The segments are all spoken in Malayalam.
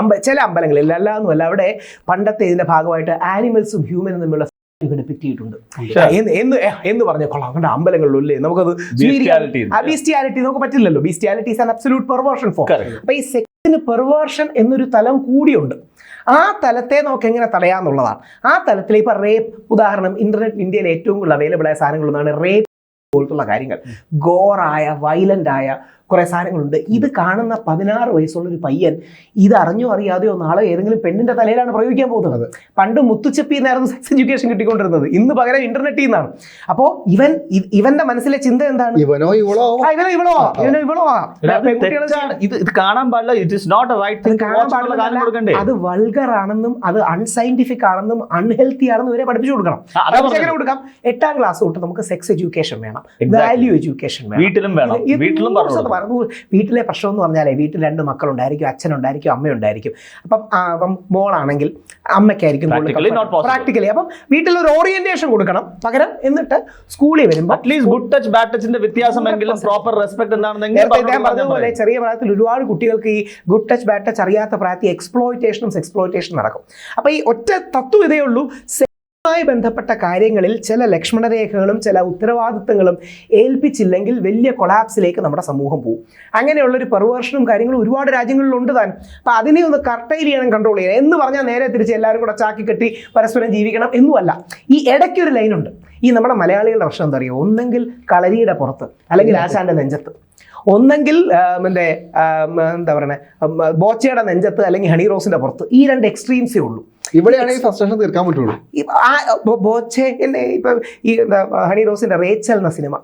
അമ്പ ചില അമ്പലങ്ങളിൽ അല്ലാന്നുമല്ല അവിടെ പണ്ടത്തെ ഇതിന്റെ ഭാഗമായിട്ട് ആനിമൽസും ഹ്യൂമനും തമ്മിലുള്ള ഡിപ്പിക്ട് എന്ന് എന്ന് എന്ന് പറഞ്ഞ കൊള്ളാം. അങ്ങോട്ട് അമ്പലങ്ങളിലല്ലേ നമുക്കത്. ബീസ്റ്റിയാലിറ്റി നമുക്ക് പറ്റില്ലല്ലോ. Bestiality is an absolute perversion for. അപ്പൊ ഈ സെക്സിന് പെർവേർഷൻ എന്നൊരു തലം കൂടിയുണ്ട്. ആ തലത്തെ നമുക്ക് എങ്ങനെ തടയാന്നുള്ളതാണ് ആ തലത്തിൽ ഇപ്പൊ റേപ്പ് ഉദാഹരണം ഇന്റർനെറ്റ് ഇന്ത്യയിൽ ഏറ്റവും കൂടുതൽ അവൈലബിൾ ആയ സാധനങ്ങളൊന്നാണ് റേപ്പ് പോലത്തുള്ള കാര്യങ്ങൾ. ഗോറായ വയലന്റ് ആയ കുറെ സാധനങ്ങളുണ്ട്. ഇത് കാണുന്ന പതിനാറ് വയസ്സുള്ള ഒരു പയ്യൻ ഇത് അറിഞ്ഞോ അറിയാതെയോ നാളെ ഏതെങ്കിലും പെണ്ണിന്റെ തലയിലാണ് പ്രയോഗിക്കാൻ പോകുന്നത്. പണ്ട് മുത്തുച്ചപ്പി എന്നായിരുന്നു സെക്സ് എഡ്യൂക്കേഷൻ കിട്ടിക്കൊണ്ടിരുന്നത്. ഇന്ന് പകരം ഇന്റർനെറ്റിൽ നിന്നാണ്. അപ്പോൾ ഇവൻ ഇവന്റെ മനസ്സിലെ ചിന്ത എന്താണ്? ഇവനോ ഇവളോ? ഇവനോ ഇവളോ? ഇവനോ ഇവളോ? ഇത് ഇത് കാണാൻ പാടില്ല. It is not a right കാണാൻ പാടില്ല. അത് വൾഗർ ആണെന്നും അത് അൺസൈന്റിഫിക് ആണെന്നും അൺഹെൽത്തി ആണെന്നും ഇവരെ പഠിപ്പിച്ചു കൊടുക്കണം. കൊടുക്കാം? എട്ടാം ക്ലാസ് തൊട്ട് നമുക്ക് സെക്സ് എഡ്യൂക്കേഷൻ വേണം. വാല്യൂ എഡ്യൂക്കേഷൻ വേണം. വീട്ടിലും വേണം. വീട്ടിലും പറഞ്ഞു വീട്ടിലെ പ്രശ്നം എന്ന് പറഞ്ഞാലേ വീട്ടിൽ രണ്ട് മക്കളുണ്ടായിരിക്കും അച്ഛനുണ്ടായിരിക്കും അമ്മയുണ്ടായിരിക്കും. അപ്പം അപ്പം മോളാണെങ്കിൽ അമ്മയ്ക്കായിരിക്കും. പ്രാക്ടിക്കലി അപ്പം വീട്ടിൽ ഒരു ഓറിയന്റേഷൻ കൊടുക്കണം പകരം എന്നിട്ട് സ്കൂളിൽ വരുമ്പോൾ at least good touch bad ടച്ചിന്റെ വ്യത്യാസമെങ്കിലും പ്രോപ്പർ റെസ്പെക്ട് പറയും. ചെറിയ പ്രായത്തിൽ ഒരുപാട് കുട്ടികൾക്ക് ഈ ഗുഡ് ടച്ച് ബാഡ് ടച്ച് അറിയാത്ത പ്രായത്തിൽ എക്സ്പ്ലോയിറ്റേഷനും എക്സ്പ്ലോയിറ്റേഷനും നടക്കും. അപ്പോൾ ഈ ഒറ്റ തത്വം ഇതേ ഉള്ളൂ. സെക്സുമായി ബന്ധപ്പെട്ട കാര്യങ്ങളിൽ ചില ലക്ഷ്മണരേഖകളും ചില ഉത്തരവാദിത്തങ്ങളും ഏൽപ്പിച്ചില്ലെങ്കിൽ വലിയ കൊളാപ്സിലേക്ക് നമ്മുടെ സമൂഹം പോകും അങ്ങനെയുള്ള ഒരു പെർവേർഷനും കാര്യങ്ങളും ഒരുപാട് രാജ്യങ്ങളിലുണ്ട് താൻ. അപ്പം അതിനെ ഒന്ന് കർട്ടൈൽ ചെയ്യണം കൺട്രോൾ ചെയ്യണം. എന്ന് പറഞ്ഞാൽ നേരെ തിരിച്ച് എല്ലാവരും കൂടെ ചാക്കി കെട്ടി പരസ്പരം ജീവിക്കണം എന്നുമല്ല. ഈ ഇടയ്ക്കൊരു ലൈനുണ്ട് ഈ നമ്മുടെ മലയാളികളുടെ പ്രശ്നം എന്താ അറിയോ? ഒന്നെങ്കിൽ കളരിയുടെ പുറത്ത് അല്ലെങ്കിൽ ആശാന്റെ നെഞ്ചത്ത്. ഒന്നെങ്കിൽ എന്താ പറയണേ? ഉം, ബോച്ചയുടെ നെഞ്ചത്ത് അല്ലെങ്കിൽ ഹണി റോസിന്റെ പുറത്ത്. ഈ രണ്ട് എക്സ്ട്രീംസേ ഉള്ളൂ. ഇവിടെയാണ് ഈ ഫ്രസ്ട്രേഷൻ തീർക്കാൻ പറ്റുള്ളൂ. ബോച്ചെ ഇപ്പൊ ഈ എന്താ ഹണി റോസിന്റെ റേച്ചൽ എന്ന സിനിമ.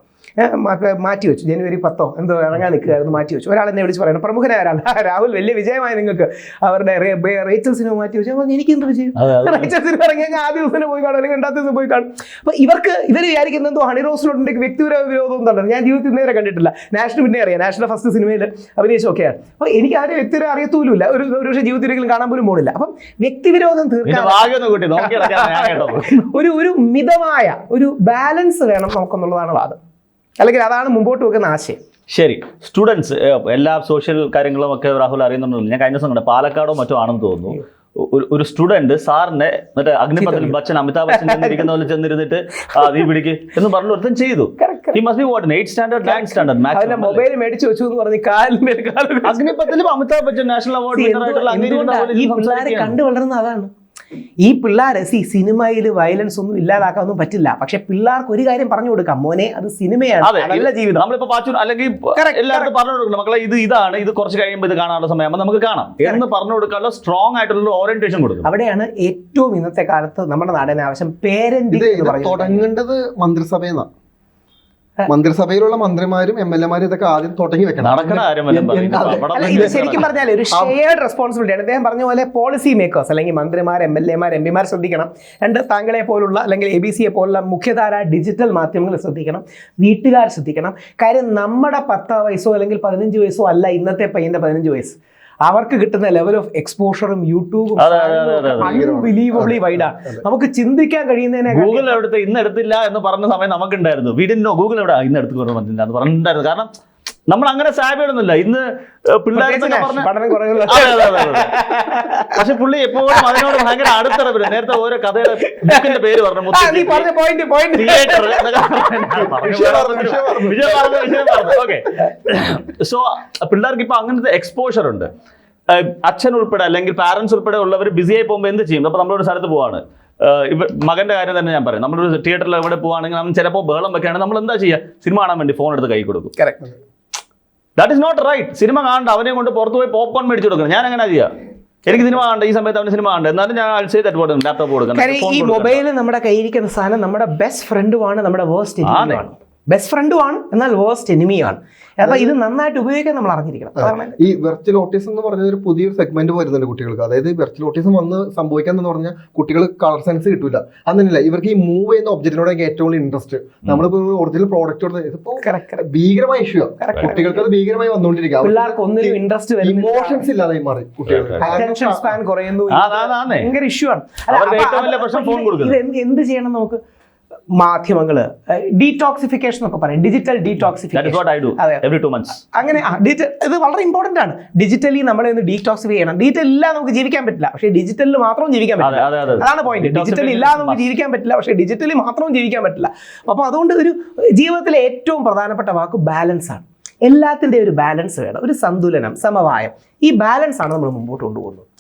മാറ്റി വെച്ചു. ജനുവരി പത്തോ എന്തോ ഇറങ്ങാൻ നിൽക്കുകയായിരുന്നു മാറ്റി വെച്ചു. ഒരാൾ എന്നെ വിളിച്ച് പറയണം പ്രമുഖനായ ഒരാൾ. രാഹുൽ വലിയ വിജയമായി നിങ്ങൾക്ക് അവരുടെ റേച്ചൽസിനെ റേച്ചൽ സിനിമ മാറ്റി വെച്ചു. അപ്പോൾ എനിക്ക് എന്ത് വിജയം. റേച്ചൽ സിനിമ ഇറങ്ങി ആദ്യ ദിവസം പോയി കാണും അല്ലെങ്കിൽ രണ്ടാമത്തെ ദിവസം പോയി കാണും. അപ്പോൾ ഇവർക്ക് ഇവർ വിചാരിക്കുന്ന എന്തോ ഹണി റോസിനോട് വ്യക്തിപര വിരോധം എന്താണ് ഞാൻ ജീവിതത്തിൽ നേരെ കണ്ടിട്ടില്ല. നാഷണൽ പിന്നെ അറിയാം. നാഷണൽ ഫസ്റ്റ് സിനിമയിൽ അഭിനയിച്ചു ഒക്കെയാണ്. അപ്പൊ എനിക്ക് ആരും വ്യക്തിപര അറിയത്തൂലുമില്ല. ഒരു ഒരു പക്ഷേ ജീവിതത്തിൽ ഒരിക്കലും കാണാൻ പോലും പോണില്ല. അപ്പം വ്യക്തിവിരോധം തീർക്കാം തീർക്കാൻ ഒരു ഒരു മിതമായ ഒരു ബാലൻസ് വേണം നമുക്കെന്നുള്ളതാണ് വാദം. അല്ലെങ്കിൽ അതാണ് മുമ്പോട്ട് വെക്കുന്ന ആശയം. ശരി. സ്റ്റുഡൻസ് എല്ലാ സോഷ്യൽ കാര്യങ്ങളും ഒക്കെ രാഹുൽ അറിയുന്നുണ്ടല്ലോ. ഞാൻ കഴിഞ്ഞ ദിവസം കണ്ടു. പാലക്കാടോ മറ്റോ ആണെന്ന് തോന്നുന്നു. ഒരു- സ്റ്റുഡന്റ് സാറിനെ മറ്റേ അഗ്നിപഥിൽ ബച്ചൻ അമിതാഭ് ബച്ചൻ ചെന്നിരിക്കുന്ന പോലെ ചെന്നിരുന്നിട്ട് നീ പിടിക്ക് എന്ന് പറഞ്ഞു ഒരുത്തൻ ചെയ്തു. He must be what eight standard nine standard mobile മേടിച്ചു വെച്ചു എന്ന് പറഞ്ഞു കാലിന്മേൽ കാൽ വെച്ച് അഗ്നിപഥിലും Amitabh Bachchan national award winner ആയിട്ടുള്ള കണ്ടു വളർന്ന അതാണ്. ഈ പിള്ളേരെ സി സിനിമയിൽ വയലൻസ് ഒന്നും ഇല്ലാതാക്കാനൊന്നും പറ്റില്ല. പക്ഷെ പിള്ളേർക്ക് ഒരു കാര്യം പറഞ്ഞു കൊടുക്കാം. മോനെ അത് സിനിമയാണ്. അതല്ല ജീവിതം. നമ്മളിപ്പോ പാച്ചു അല്ലെങ്കിൽ എല്ലാവർക്കും പറഞ്ഞു കൊടുക്കണം മക്കളെ ഇത് ഇതാണ്. ഇത് കുറച്ച് കഴിയുമ്പോൾ ഇത് കാണാനുള്ള സമയമാകുമ്പോൾ നമുക്ക് കാണാം. എന്ന് പറഞ്ഞു കൊടുക്കാനുള്ള സ്ട്രോങ് ആയിട്ടുള്ള ഓറിയന്റേഷൻ കൊടുക്കും. അവിടെയാണ് ഏറ്റവും ഇന്നത്തെ കാലത്ത് നമ്മുടെ നാടിന് ആവശ്യം പേരന്റ് തുടങ്ങേണ്ടത് മന്ത്രിസഭയെന്നാ മന്ത്രിസഭയിലുള്ള മന്ത്രിമാരും എം എൽ എമാരും ഇതൊക്കെ ആദ്യം തുടങ്ങി വെക്കണം. ശരിക്കും പറഞ്ഞാൽ ഒരു ഷെയർഡ് റെസ്പോൺസിബിലിറ്റി ആണ്. അദ്ദേഹം പറഞ്ഞ പോലെ പോളിസി മേക്കേഴ്സ് അല്ലെങ്കിൽ മന്ത്രിമാർ എം എൽ എമാർ എം പിമാർ ശ്രദ്ധിക്കണം. രണ്ട് താങ്കളെ പോലുള്ള അല്ലെങ്കിൽ എ ബി സിയെ പോലുള്ള മുഖ്യധാര ഡിജിറ്റൽ മാധ്യമങ്ങൾ ശ്രദ്ധിക്കണം. വീട്ടുകാർ ശ്രദ്ധിക്കണം. കാര്യം നമ്മുടെ പത്ത് വയസ്സോ അല്ലെങ്കിൽ പതിനഞ്ച് വയസ്സോ അല്ല ഇന്നത്തെ പയ്യന്റെ പതിനഞ്ച് വയസ്സ്. അവർക്ക് കിട്ടുന്ന ലെവൽ ഓഫ് എക്സ്പോഷറും യൂട്യൂബും അതെ, അതെ, അതെ, അതെ, അതെ. അൺബിലീവബിളി വൈഡാണ് നമുക്ക് ചിന്തിക്കാൻ കഴിയുന്നതിനെ ഗൂഗിൾ എവിടുത്തെ ഇന്ന് എടുത്തില്ല എന്ന് പറഞ്ഞ സമയം നമുക്കുണ്ടായിരുന്നു. വീടിനോ ഗൂഗിൾ എവിടെ? ഇന്ന് എടുത്ത് പറഞ്ഞില്ല എന്ന് പറഞ്ഞിട്ടുണ്ടായിരുന്നു. കാരണം നമ്മൾ അങ്ങനെ സാബിയൊന്നുമില്ല. ഇന്ന് പിള്ളേർ. പക്ഷെ പുള്ളി എപ്പോഴും അതിനോട് ഭയങ്കര അടുത്തിടപ്പില്ല നേരത്തെ ഓരോ കഥയുടെ ബുക്കിന്റെ പേര് പറഞ്ഞു തിയേറ്റർ സോ പിള്ളേർക്ക് ഇപ്പൊ അങ്ങനത്തെ എക്സ്പോഷർ ഉണ്ട്. അച്ഛൻ ഉൾപ്പെടെ അല്ലെങ്കിൽ പാരന്റ്സ് ഉൾപ്പെടെ ഉള്ളവർ ബിസി ആയി പോകുമ്പോൾ എന്ത് ചെയ്യും? അപ്പൊ നമ്മളൊരു സ്ഥലത്ത് പോവാണ്. ഇവ മകന്റെ കാര്യം തന്നെ ഞാൻ പറയും. നമ്മളൊരു തിയേറ്ററിൽ എവിടെ പോവാണെങ്കിൽ നമ്മൾ ചിലപ്പോൾ ബഹളം വെക്കുകയാണെങ്കിൽ നമ്മൾ എന്താ ചെയ്യുക? സിനിമ കാണാൻ വേണ്ടി ഫോൺ എടുത്ത് കൈ കൊടുക്കും. That is not right cinema കാണണ്ട. അവനെ കൊണ്ട് പുറത്ത് പോയി പോപ്കോൺ മേടിച്ചു കൊടുക്കണം. ഞാൻ അങ്ങനെ ചെയ്യാം. എനിക്ക് സിനിമ കാണണ്ട. ഈ സമയത്ത് അവന് സിനിമ കാണണ്ട. എന്നാലും ഞാൻ കൊടുക്കും ലാപ്ടോപ്പ് കൊടുക്കണം. ഈ മൊബൈലിൽ മൊബൈൽ നമ്മുടെ കയ്യിരിക്കുന്ന സാധനം നമ്മുടെ ബെസ്റ്റ് ഫ്രണ്ടുമാണ് നമ്മുടെ വേസ്റ്റ് എനിമിയുമാണ് ബെസ്റ്റ് ഫ്രണ്ടുമാണ് എന്നാൽ വേർസ്റ്റ് എനിമിയാണ് അപ്പൊ ഇത് നന്നായിട്ട് ഉപയോഗിക്കാൻ നമ്മൾ അറിഞ്ഞിരിക്കണം. ഈ വെർച്വൽ ഓട്ടിസം എന്ന് പറഞ്ഞ ഒരു പുതിയൊരു സെഗ്മെന്റ് വരുന്നുണ്ട് കുട്ടികൾക്ക്. അതായത് വെർച്വൽ ഓട്ടിസം വന്ന് സംഭവിക്കാൻ എന്ന് പറഞ്ഞാൽ കുട്ടികൾ കളർ സെൻസ് കിട്ടില്ല അങ്ങനെയല്ല ഇവർക്ക് ഈ മൂവ് ചെയ്യുന്ന ഒബ്ജക്റ്റിനോട് ഏറ്റവും കൂടുതൽ ഇൻട്രസ്റ്റ് നമ്മളിപ്പോ ഒറിജിനൽ പ്രോഡക്റ്റ് ഇതിപ്പോ. ഭീകരമായ ഇഷ്യൂ കുട്ടികൾക്ക് അത് ഭീകരമായി വന്നുകൊണ്ടിരിക്കുക പിള്ളേർക്ക് ഒന്നിനും ഇൻട്രസ്റ്റ് വരുന്നില്ല. ഇമോഷൻസ് ഇല്ലാതായി മാറി കുട്ടികൾ അറ്റൻഷൻ സ്പാൻ കുറയുന്നു. ഭയങ്കര ഇഷ്യൂ ആണ്. ഇത് എന്ത് ചെയ്യണം നമുക്ക് മാധ്യമങ്ങൾ ഡീടോക്സിഫിക്കേഷൻ ഒക്കെ പറയും. ഡിജിറ്റൽ ഡീടോക്സിഫിക്കേഷൻ അങ്ങനെ ഇത് വളരെ ഇമ്പോർട്ടന്റ് ആണ്. ഡിജിറ്റലി നമ്മളെ ഒന്ന് ഡീടോക്സിഫൈ ചെയ്യണം. ഡിജിറ്റൽ ഇല്ലാതെ നമുക്ക് ജീവിക്കാൻ പറ്റില്ല. പക്ഷേ ഡിജിറ്റലിൽ മാത്രം ജീവിക്കാൻ പറ്റില്ല. അതെ അതെ അതാണ് പോയിന്റ് ഡിജിറ്റൽ ഇല്ല ഇല്ലാതെ നമുക്ക് ജീവിക്കാൻ പറ്റില്ല. പക്ഷേ ഡിജിറ്റലി മാത്രം ജീവിക്കാൻ പറ്റില്ല. അപ്പോൾ അതുകൊണ്ട് ഒരു ജീവിതത്തിലെ ഏറ്റവും പ്രധാനപ്പെട്ട വാക്ക് ബാലൻസ് ആണ്. എല്ലാത്തിന്റെ ഒരു ബാലൻസ് വേണം. ഒരു സന്തുലനം സമവായം. ഈ ബാലൻസ് ആണ് നമ്മൾ മുമ്പോട്ട് കൊണ്ടുപോകുന്നത്.